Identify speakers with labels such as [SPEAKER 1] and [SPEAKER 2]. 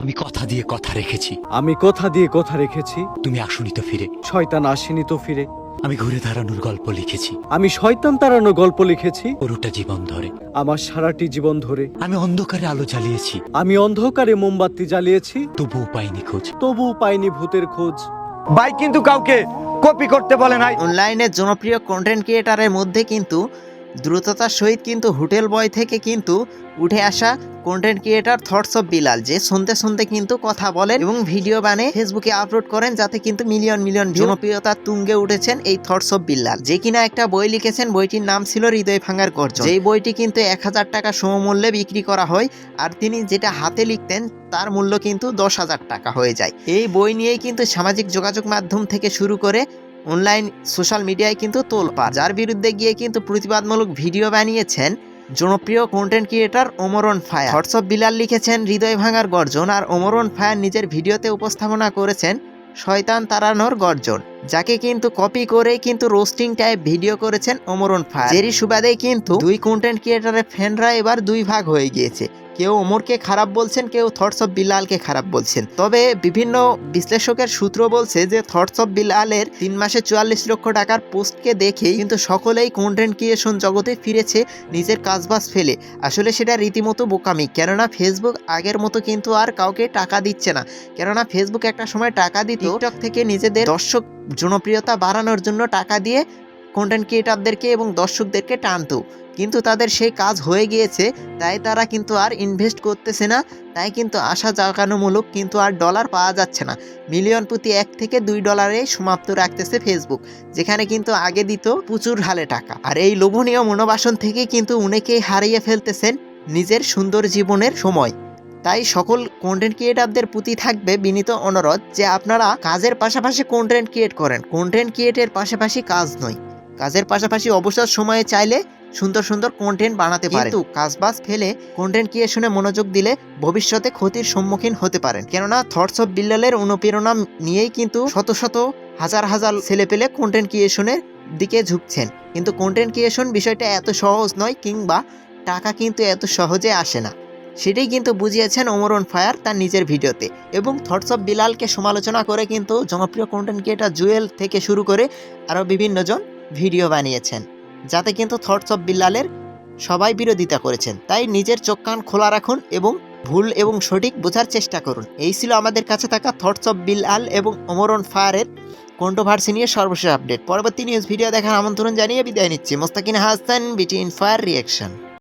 [SPEAKER 1] আমি কথা দিয়ে কথা রেখেছি।
[SPEAKER 2] আমি কথা দিয়ে কথা রেখেছি।
[SPEAKER 1] তুমি আসুনি তো ফিরে।
[SPEAKER 2] শয়তান আসেনি তো ফিরে।
[SPEAKER 1] আমি ঘুরে দাঁড়ানোর গল্প লিখেছি।
[SPEAKER 2] আমি শয়তান তাড়ানোর গল্প লিখেছি।
[SPEAKER 1] পুরোটা জীবন ধরে।
[SPEAKER 2] আমার সারাটি জীবন ধরে।
[SPEAKER 1] আমি অন্ধকারে আলো জ্বালিয়েছি।
[SPEAKER 2] আমি অন্ধকারে মোমবাতি জ্বালিয়েছি।
[SPEAKER 1] তবুও পাইনি খোঁজ।
[SPEAKER 2] তবুও পাইনি ভূতের খোঁজ।
[SPEAKER 3] ভাই কিন্তু কাউকে কপি করতে বলে নাই।
[SPEAKER 4] অনলাইনে জনপ্রিয় কন্টেন্ট ক্রিয়েটারের মধ্যে কিন্তু দ্রুততার সহিত কিন্তু হোটেল বয় থেকে কিন্তু উঠে আসা content creator thoughts of Bilal যে শুনতে শুনতে কিন্তু কথা বলেন এবং ভিডিও বানিয়ে ফেসবুকে আপলোড করেন, যাতে কিন্তু মিলিয়ন মিলিয়ন জনপ্রিয়তা তুঙ্গে উঠেছেন এই থটস অফ বিল্লাল যে কিনা একটা বই লিখেছেন, বইটির নাম ছিল হৃদয় ভাঙার গর্জন। যেই বইটি কিন্তু এক হাজার টাকা সমমূল্যে বিক্রি করা হয়, আর তিনি যেটা হাতে লিখতেন, তার মূল্য কিন্তু দশ হাজার টাকা হয়ে যায়। এই বই নিয়েই কিন্তু সামাজিক যোগাযোগ মাধ্যম থেকে শুরু করে অনলাইন সোশ্যাল মিডিয়ায় কিন্তু তোলপা যার বিরুদ্ধে গিয়ে কিন্তু প্রতিবাদমূলক ভিডিও বানিয়েছেন জনপ্রিয় কন্টেন্ট ক্রিয়েটর ওমরন ফায়ার। হোয়াটসঅ্যাপ বিলাল লিখেছেন, হৃদয় ভাঙার গর্জন। আর ওমরন ফায়ার নিজের ভিডিওতে উপস্থাপনা করেছেন, শয়তান তাড়ানোর গর্জন। যাকে কিন্তু কপি করে কিন্তু রোস্টিং টাইপ ভিডিও করেছেন ওমরন ফায়ার। যেরই সুবাদে কিন্তু দুই কন্টেন্ট ক্রিয়েটরের ফ্যানরা এবার দুই ভাগ হয়ে গিয়েছে। কেউ ওমরকে খারাপ বলছেন, কেউ থটস অফ বিলালকে খারাপ বলছেন। তবে বিভিন্ন বিশ্লেষকের সূত্র বলছে যে থটস অফ বিলালের তিন মাসে চুয়াল্লিশ লক্ষ টাকার পোস্টকে দেখে কিন্তু সকলেই কন্টেন্ট ক্রিয়েশন জগতে ফিরেছে, নিজের কাজবাজ ফেলে। আসলে সেটা রীতিমতো বোকামি, কেননা ফেসবুক আগের মতো কিন্তু আর কাউকে টাকা দিচ্ছে না। কেননা ফেসবুক একটা সময় টাকা দিত টিকটক থেকে নিজেদের দর্শক জনপ্রিয়তা বাড়ানোর জন্য টাকা দিয়ে কন্টেন্ট ক্রিয়েটারদেরকে এবং দর্শকদেরকে টানতো। কিন্তু তাদের সেই কাজ হয়ে গিয়েছে, তাই তারা কিন্তু আর ইনভেস্ট করতেছে না, তাই কিন্তু আশা জাগানোমূলক কিন্তু আর ডলার পাওয়া যাচ্ছে না। মিলিয়ন প্রতি এক থেকে দুই ডলারে সমাপ্ত রাখতেছে ফেসবুক যেখানে কিন্তু আগে দিত প্রচুর হালে টাকা। আর এই লোভনীয় মনোবাসন থেকে কিন্তু অনেকেই হারিয়ে ফেলতেছেন নিজের সুন্দর জীবনের সময়। তাই সকল কন্টেন্ট ক্রিয়েটারদের প্রতি থাকবে বিনীত অনুরোধ যে আপনারা কাজের পাশাপাশি কন্টেন্ট ক্রিয়েট করেন। কন্টেন্ট ক্রিয়েটের পাশাপাশি কাজ নয়। কাজের পাশাপাশি অবসর সময়ে চাইলে সুন্দর সুন্দর কন্টেন্ট বানাতে পারেন কিন্তু কাজবাজ ফেলে কন্টেন্ট ক্রিয়েশনে মনোযোগ দিলে ভবিষ্যতে ক্ষতির সম্মুখীন হতে পারেন। কেননা থটস অফ বিল্লালের অনুপ্রেরণা নিয়েই কিন্তু শত শত হাজার হাজার ছেলে পেলে কন্টেন্ট ক্রিয়েশনের দিকে ঝুঁকছেন। কিন্তু কন্টেন্ট ক্রিয়েশন বিষয়টা এত সহজ নয় কিংবা টাকা কিন্তু এত সহজে আসে না। সেটাই কিন্তু বুঝিয়েছেন ওমরন ফায়ার তার নিজের ভিডিওতে। এবং থটস অফ বিলালকে সমালোচনা করে কিন্তু জনপ্রিয় কন্টেন্ট ক্রিয়েটার জুয়েল থেকে শুরু করে আরও বিভিন্নজন ভিডিও বানিয়েছেন। যাতে কিন্তু থটস অফ বিল্লালের সবাই বিরোধিতা করেছেন। তাই নিজের চোখ কান খোলা রাখুন এবং ভুল এবং সঠিক বোঝার চেষ্টা করুন। এই ছিল আমাদের কাছে থাকা থটস অফ বিল্লাল এবং অমরন ফায়ারের কন্ট্রোভার্সি নিয়ে সর্বশেষ আপডেট পরবর্তী নিউজ ভিডিও দেখার আমন্ত্রণ জানিয়ে বিদায় নিচ্ছি। মোস্তাকিন হাসান বিটি ইন ফায়ার রিয়াকশন